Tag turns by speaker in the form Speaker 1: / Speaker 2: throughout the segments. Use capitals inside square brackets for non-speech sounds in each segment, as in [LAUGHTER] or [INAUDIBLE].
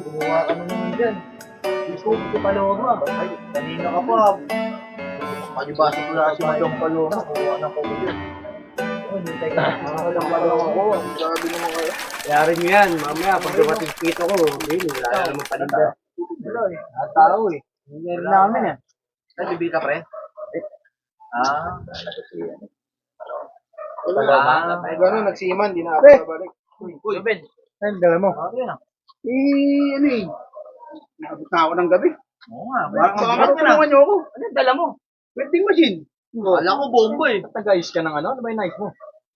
Speaker 1: gumawa ka na naman dyan. Gusto ko Paloma. Ay, kanina ka pa. Palibasa ko na si Madam Paloma. Kuha na ko. Oh, hintay ka. Madam Paloma ko. Grabe naman kayo.
Speaker 2: Yari mo yan, mamaya pag dumating dito ko, yun, wala na naman paninda.
Speaker 1: Wala eh.
Speaker 2: Ang tao eh.
Speaker 1: Meron namin eh. Ay, bibili ka pre? Ah,
Speaker 2: Paloma.
Speaker 1: Ay,
Speaker 3: Gano'n, nagsiman, di na ako babalik.
Speaker 1: Uy, Ben.
Speaker 3: Ay, dala mo.
Speaker 1: Yan ah?
Speaker 3: Eh, ano eh. Nakabot na ako ng gabi.
Speaker 1: Oo nga.
Speaker 3: Baka
Speaker 1: Bakit
Speaker 3: baka tulungan niyo ako.
Speaker 1: Ano yung dala mo?
Speaker 3: Welding machine.
Speaker 1: Kala ko bombo eh.
Speaker 2: Nag-ayos ka ng ano? Ano ba yung nice mo?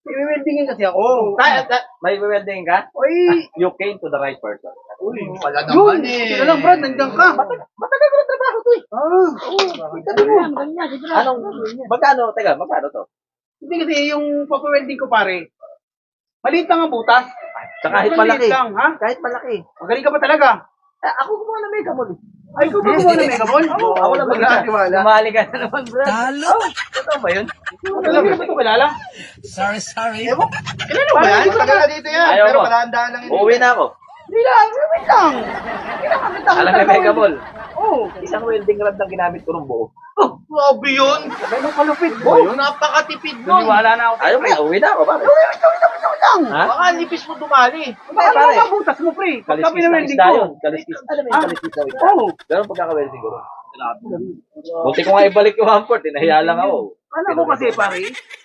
Speaker 3: I-weldingin kasi ako.
Speaker 2: Kaya, may welding ka?
Speaker 3: Ay,
Speaker 2: You came to the right person.
Speaker 1: Uy, wala
Speaker 3: yun.
Speaker 1: naman eh.
Speaker 3: Teka lang, Brad, nandiyan ka.
Speaker 1: Matagal ko na trabaho to eh.
Speaker 3: Ah,
Speaker 1: Itabi mo.
Speaker 2: Anong, magkano, teka, magkano to?
Speaker 3: hindi kasi yung papa-welding ko pare. Maliit lang ang butas.
Speaker 2: Sa kahit
Speaker 3: Maliit
Speaker 2: malaki.
Speaker 3: lang, ha?
Speaker 2: Kahit malaki.
Speaker 3: Magaling ka pa talaga.
Speaker 2: Eh, ako gumawa ng mega mall.
Speaker 3: Ay, kung magawa ng Megaball? [LAUGHS]
Speaker 2: Ako, ako na
Speaker 3: magkakatiwala.
Speaker 2: Umali ka na naman, bro. Talo! Totoo ba yun?
Speaker 3: Talaga ba ito kilala?
Speaker 4: Sorry, sorry.
Speaker 3: Kilala ba yan? Matagal na dito yan.
Speaker 2: Ayaw
Speaker 3: Pero
Speaker 2: mo.
Speaker 3: palandaan lang yun.
Speaker 2: Uuwi na ako.
Speaker 3: Hindi lang, wait lang. Kailangan kita.
Speaker 2: Alam mo, mega mall.
Speaker 3: Oo.
Speaker 2: Isang welding rod lang ginamit ko ng buo.
Speaker 1: Grabe yun.
Speaker 3: Ganun kalupit.
Speaker 1: Oh, napakatipid nun.
Speaker 3: Naniwala na ako.
Speaker 2: Ayaw mo, uwi na ako, pare.
Speaker 3: lang.
Speaker 2: Ha?
Speaker 1: Baka nipis mo dumali.
Speaker 3: Baka
Speaker 2: pare.
Speaker 3: mga butas mo, pre. Pagka
Speaker 2: Kaliskis ng
Speaker 3: pinawelding
Speaker 2: isda
Speaker 3: ko.
Speaker 2: yun. Kaliskis. Alam mo yung kaliskis ng isda?
Speaker 3: Oo.
Speaker 2: Ganun pagkaka-welding ko. Buti ko nga ibalik yung Hamport, eh. Nahiya lang ako.
Speaker 3: Alam ko kasi, pare,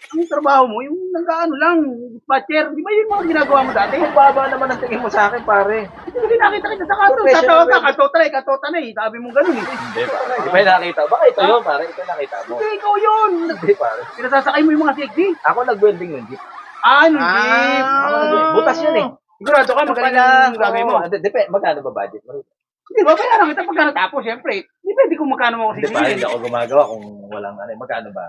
Speaker 3: ang trabaho mo, yung nag-ano lang, dispatcher. Di ba yung mga ginagawa mo dati?
Speaker 2: Ang baba naman ang tingin mo sa akin, pare.
Speaker 3: Hindi nakita kita sa kato. Tatawa ka,
Speaker 2: welding.
Speaker 3: katotray, katotana eh. Sabi mo ganun eh.
Speaker 2: Hindi, pare. Di ba yung nakita? Baka ito yun, pare. Ito yung nakita mo.
Speaker 3: Hindi, ikaw yun.
Speaker 2: Hindi, pare.
Speaker 3: Pinasasakay mo yung mga sexy.
Speaker 2: Ako nag-welding ng jeep.
Speaker 3: Ah, hindi.
Speaker 2: Ako nag- Butas yun eh.
Speaker 3: Sigurado ka, magaling ang gagawin mo.
Speaker 2: Hindi, Depende, magkano ba budget mo?
Speaker 3: Di ba, kaya lang kita pagka natapos, syempre. Depende kung magkano mo
Speaker 2: Hindi
Speaker 3: kasi
Speaker 2: pa, hindi ako gumagawa kung walang ano. Magkano ba?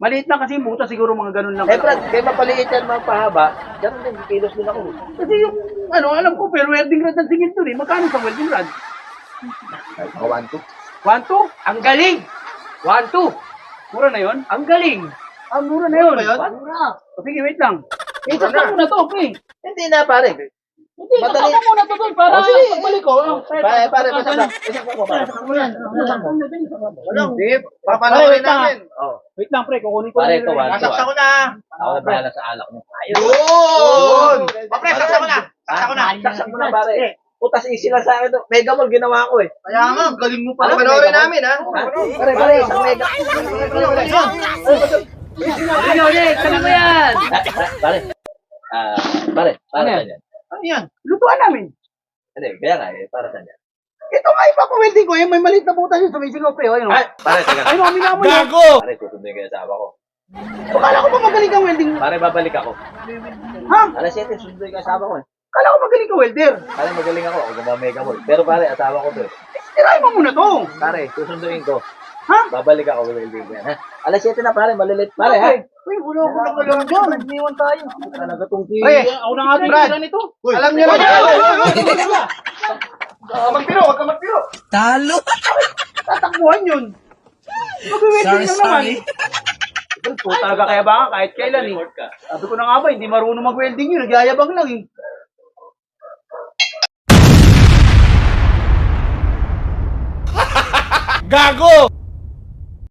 Speaker 3: Maliit lang kasi yung butas, siguro mga ganun lang.
Speaker 2: Eh, Brad, kaya mapaliit yan mga pahaba. Ganun din, kilos din ako.
Speaker 3: Kasi yung, ano, alam ko, pero welding rod ang singil doon eh. Magkano sa welding rod?
Speaker 2: Ako, one, two.
Speaker 3: One, two? Ang galing! One, two! Mura na yon? Ang galing! Ang mura na yun.
Speaker 1: ba yun?
Speaker 3: Mura. O, sige, wait lang. Eh, sakta mo na to, pre.
Speaker 2: Hindi na, pare.
Speaker 3: Hindi,
Speaker 2: Madali.
Speaker 3: sakta mo na to, tol, para
Speaker 2: Oh, sige.
Speaker 3: pagbalik ko. ano,
Speaker 2: Pare, pare,
Speaker 3: na.
Speaker 2: lang. Isa ko, pare.
Speaker 1: Walang.
Speaker 3: Pare,
Speaker 1: Papanoorin
Speaker 3: wait lang.
Speaker 1: namin.
Speaker 2: Oh.
Speaker 3: Wait lang, pre. Kukunin ko.
Speaker 2: Pare, one, two.
Speaker 1: Nasaksa ko na.
Speaker 2: Ako na bahala sa alak mo. Ayun.
Speaker 1: Yun! Papre, saksa ko na. Saksa ko na.
Speaker 2: Saksak mo na, pare. Putas easy lang sa akin to. Mega mall ginawa ko eh.
Speaker 1: Kaya nga, galing mo pala.
Speaker 2: Papanoorin
Speaker 1: namin, ha?
Speaker 2: Pare, pare, isang mega.
Speaker 3: Ano, mo yan.
Speaker 2: Pare. Ah, pare, para
Speaker 3: Ano yan?
Speaker 2: Yan.
Speaker 1: Ano yan?
Speaker 3: Lutuan namin.
Speaker 2: Hindi, kaya nga eh, para sa yan.
Speaker 3: Ito nga, ipapawelding ko. Yung may maliit na butas yun sa may singaw, pre. Ayun,
Speaker 2: Ay, pare, teka.
Speaker 3: Ayun, kami na mo yun.
Speaker 2: Pare, susunduin kayo sa asawa ko.
Speaker 3: Akala ko ba magaling kang welding?
Speaker 2: Pare, babalik ako.
Speaker 3: Ha?
Speaker 2: Alas 7, susunduin ka asawa ko eh.
Speaker 3: Akala ko magaling kang welder.
Speaker 2: Pare, magaling ako. Ako gumawa mega mall. Pero pare, asawa ko to eh.
Speaker 3: Tirahin mo muna to.
Speaker 2: Pare, susunduin ko.
Speaker 3: Ha?
Speaker 2: Babalik ako welding yan, ha? Alas 7 na pare, malilit pare, ha?
Speaker 3: Uy, wala ko na kalang dyan. Nagniwan tayo.
Speaker 2: Talaga tong
Speaker 3: Ay, ako na nga ito.
Speaker 1: Brad. Alam niyo na.
Speaker 3: Magpiro, huwag ka magpiro.
Speaker 4: Talo.
Speaker 3: Tatakbuhan yun. Mag-welding lang naman. eh. Po talaga kaya ba kahit kailan eh. Sabi ko na nga ba, hindi marunong mag-welding yun. Nagyayabang lang eh.
Speaker 4: Gago!